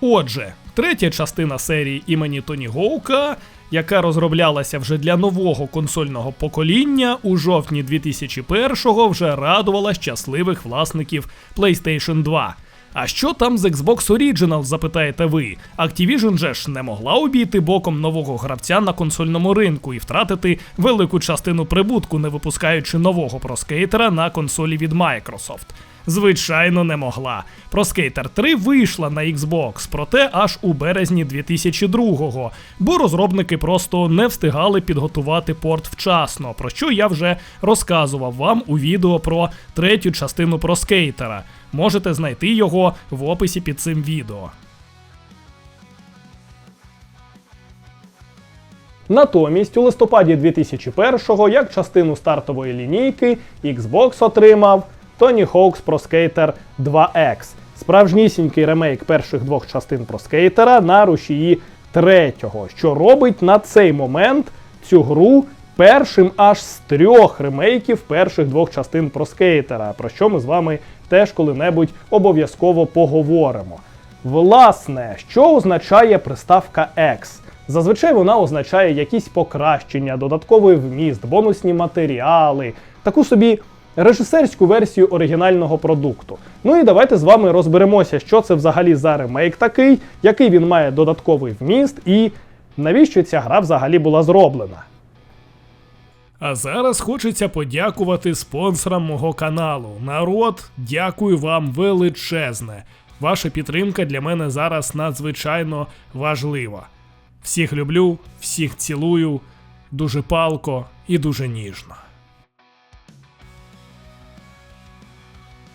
Отже, третя частина серії імені Тоні Гоука, яка розроблялася вже для нового консольного покоління, у жовтні 2001-го вже радувала щасливих власників PlayStation 2. А що там з Xbox Original, запитаєте ви? Activision же ж не могла обійти боком нового гравця на консольному ринку і втратити велику частину прибутку, не випускаючи нового проскейтера на консолі від Microsoft. Звичайно, не могла. Про Skater 3 вийшла на Xbox, проте аж у березні 2002-го, бо розробники просто не встигали підготувати порт вчасно, про що я вже розказував вам у відео про третю частину про скейтера. Можете знайти його в описі під цим відео. Натомість у листопаді 2001-го, як частину стартової лінійки, Xbox отримав Tony Hawk's Pro Skater 2X. Справжнісінький ремейк перших двох частин про скейтера на рушії третього, що робить на цей момент цю гру першим аж з трьох ремейків перших двох частин про скейтера, про що ми з вами теж коли-небудь обов'язково поговоримо. Власне, що означає приставка X? Зазвичай вона означає якісь покращення, додатковий вміст, бонусні матеріали, таку собі режисерську версію оригінального продукту. Ну і давайте з вами розберемося, що це взагалі за ремейк такий, який він має додатковий вміст, і навіщо ця гра взагалі була зроблена. А зараз хочеться подякувати спонсорам мого каналу. Народ, дякую вам величезне. Ваша підтримка для мене зараз надзвичайно важлива. Всіх люблю, всіх цілую, дуже палко і дуже ніжно.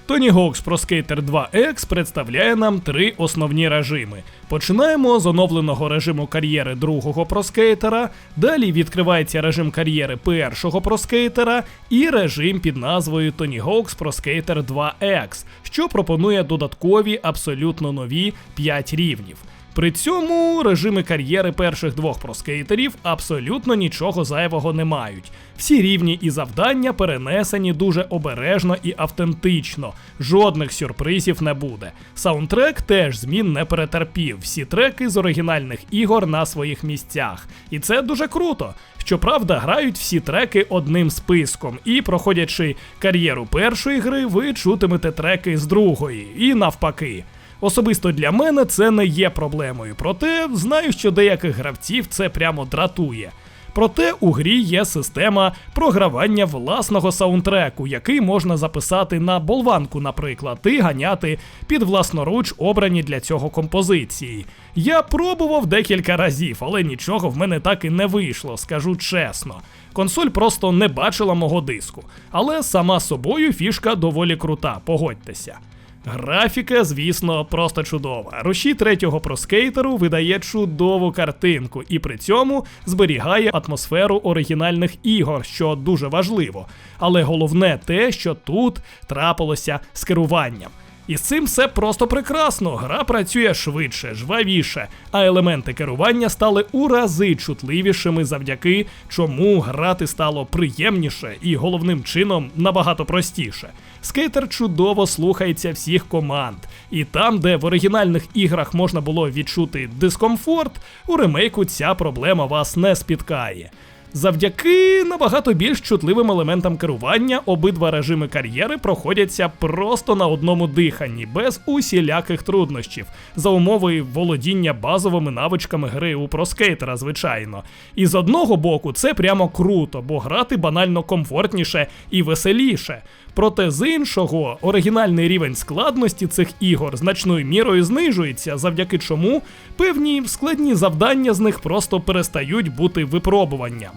Tony Hawk's Pro Skater 2X представляє нам три основні режими. Починаємо з оновленого режиму кар'єри другого проскейтера, далі відкривається режим кар'єри першого проскейтера і режим під назвою Tony Hawk's Pro Skater 2X, що пропонує додаткові абсолютно нові 5 рівнів. При цьому режими кар'єри перших двох проскейтерів абсолютно нічого зайвого не мають. Всі рівні і завдання перенесені дуже обережно і автентично, жодних сюрпризів не буде. Саундтрек теж змін не перетерпів. Всі треки з оригінальних ігор на своїх місцях. І це дуже круто. Щоправда, грають всі треки одним списком, і, проходячи кар'єру першої гри, ви чутимете треки з другої, і навпаки. Особисто для мене це не є проблемою, проте знаю, що деяких гравців це прямо дратує. Проте у грі є система програвання власного саундтреку, який можна записати на болванку, наприклад, і ганяти під власноруч обрані для цього композиції. Я пробував декілька разів, але нічого в мене так і не вийшло, скажу чесно. Консоль просто не бачила мого диску, але сама собою фішка доволі крута, погодьтеся. Графіка, звісно, просто чудова. Руші третього проскейтеру видає чудову картинку і при цьому зберігає атмосферу оригінальних ігор, що дуже важливо. Але головне те, що тут трапилося з керуванням. І з цим все просто прекрасно. Гра працює швидше, жвавіше, а елементи керування стали у рази чутливішими завдяки чому грати стало приємніше і головним чином набагато простіше. Скейтер чудово слухається всіх команд, і там, де в оригінальних іграх можна було відчути дискомфорт, у ремейку ця проблема вас не спіткає. Завдяки набагато більш чутливим елементам керування обидва режими кар'єри проходяться просто на одному диханні, без усіляких труднощів, за умови володіння базовими навичками гри у проскейтера, звичайно. І з одного боку, це прямо круто, бо грати банально комфортніше і веселіше. Проте з іншого, оригінальний рівень складності цих ігор значною мірою знижується, завдяки чому певні складні завдання з них просто перестають бути випробуванням.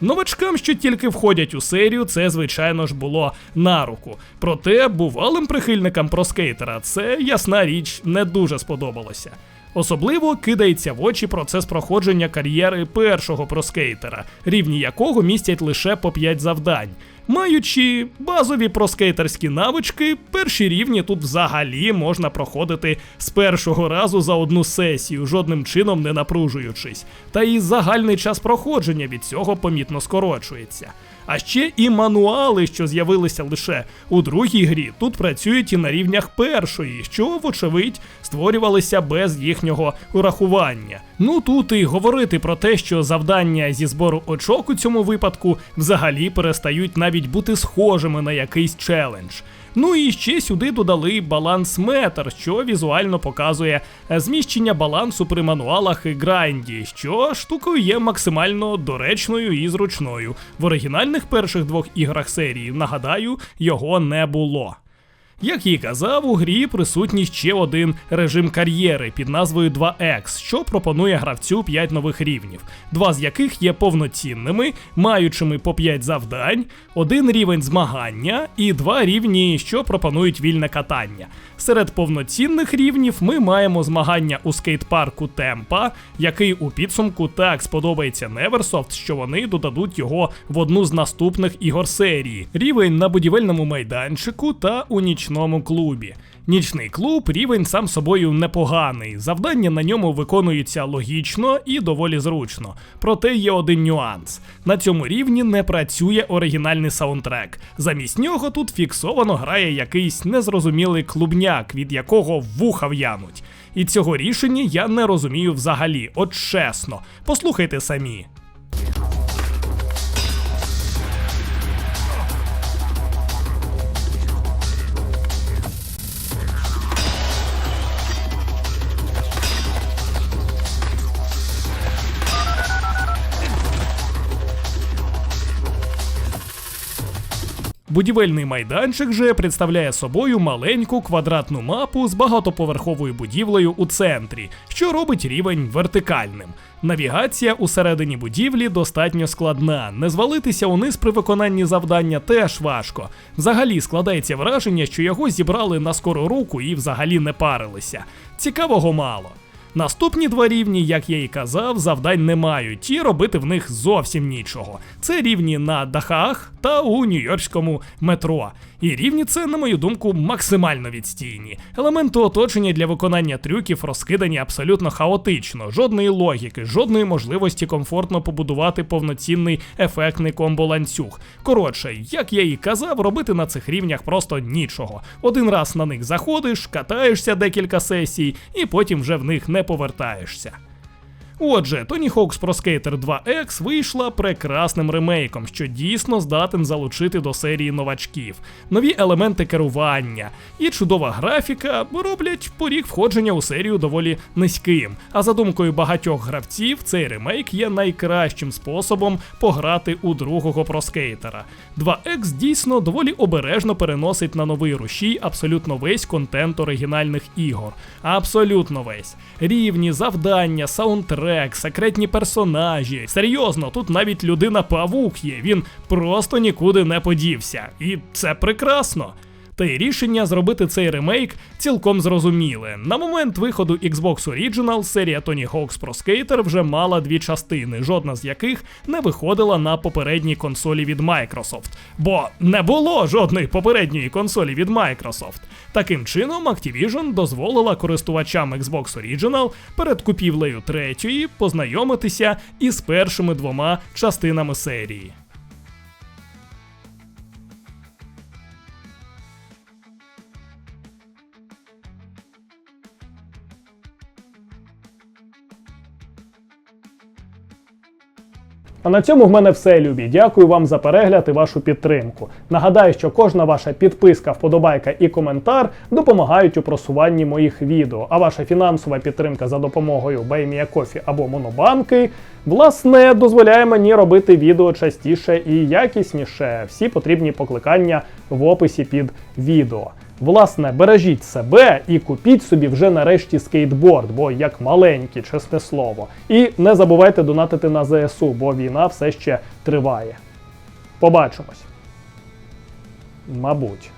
Новачкам, що тільки входять у серію, це, звичайно ж, було на руку. Проте бувалим прихильникам проскейтера це, ясна річ, не дуже сподобалося. Особливо кидається в очі процес проходження кар'єри першого проскейтера, рівні якого містять лише по 5 завдань. Маючи базові проскейтерські навички, перші рівні тут взагалі можна проходити з першого разу за одну сесію, жодним чином не напружуючись. Та і загальний час проходження від цього помітно скорочується. А ще і мануали, що з'явилися лише у другій грі, тут працюють і на рівнях першої, що, вочевидь, створювалися без їхнього урахування. Ну тут і говорити про те, що завдання зі збору очок у цьому випадку взагалі перестають навіть бути схожими на якийсь челендж. Ну і ще сюди додали баланс метр, що візуально показує зміщення балансу при мануалах і гранді, що штукою є максимально доречною і зручною. В оригінальних перших двох іграх серії, нагадаю, його не було. Як і казав, у грі присутній ще один режим кар'єри під назвою 2X, що пропонує гравцю 5 нових рівнів, два з яких є повноцінними, маючими по 5 завдань, один рівень змагання і два рівні, що пропонують вільне катання. Серед повноцінних рівнів ми маємо змагання у скейт-парку Темпа, який у підсумку так сподобається Neversoft, що вони додадуть його в одну з наступних ігор серії. Рівень на будівельному майданчику та у нічному клубі. Нічний клуб рівень сам собою непоганий. Завдання на ньому виконуються логічно і доволі зручно. Проте є один нюанс: на цьому рівні не працює оригінальний саундтрек. Замість нього тут фіксовано грає якийсь незрозумілий клубняк, від якого вуха в'януть. І цього рішення я не розумію взагалі, от чесно. Послухайте самі. Будівельний майданчик же представляє собою маленьку квадратну мапу з багатоповерховою будівлею у центрі, що робить рівень вертикальним. Навігація усередині будівлі достатньо складна. Не звалитися униз при виконанні завдання теж важко. Взагалі складається враження, що його зібрали на скору руку і взагалі не парилися. Цікавого мало. Наступні два рівні, як я і казав, завдань не мають, і робити в них зовсім нічого. Це рівні на дахах та у нью-йоркському метро. І рівні це, на мою думку, максимально відстійні. Елементи оточення для виконання трюків розкидані абсолютно хаотично, жодної логіки, жодної можливості комфортно побудувати повноцінний ефектний комбо-ланцюг. Коротше, як я і казав, робити на цих рівнях просто нічого. Один раз на них заходиш, катаєшся декілька сесій, і потім вже в них не повертаєшся. Отже, Tony Hawk's Pro Skater 2X вийшла прекрасним ремейком, що дійсно здатен залучити до серії новачків, нові елементи керування і чудова графіка роблять поріг входження у серію доволі низьким. А за думкою багатьох гравців, цей ремейк є найкращим способом пограти у другого проскейтера. 2X дійсно доволі обережно переносить на новий рушій абсолютно весь контент оригінальних ігор. Абсолютно весь. Рівні, завдання, саундтрек трек, секретні персонажі. Серйозно, тут навіть людина павук є, він просто нікуди не подівся. І це прекрасно. Та й рішення зробити цей ремейк цілком зрозуміле. На момент виходу Xbox Original серія Tony Hawk's Pro Skater вже мала дві частини, жодна з яких не виходила на попередній консолі від Microsoft. Бо не було жодної попередньої консолі від Microsoft. Таким чином, Activision дозволила користувачам Xbox Original перед купівлею третьої познайомитися із першими двома частинами серії. А на цьому в мене все, любі. Дякую вам за перегляд і вашу підтримку. Нагадаю, що кожна ваша підписка, вподобайка і коментар допомагають у просуванні моїх відео. А ваша фінансова підтримка за допомогою BuyMeACoffee або Монобанки, власне, дозволяє мені робити відео частіше і якісніше. Всі потрібні покликання в описі під відео. Власне, бережіть себе і купіть собі вже нарешті скейтборд, бо як маленький, чесне слово. І не забувайте донатити на ЗСУ, бо війна все ще триває. Побачимось. Мабуть.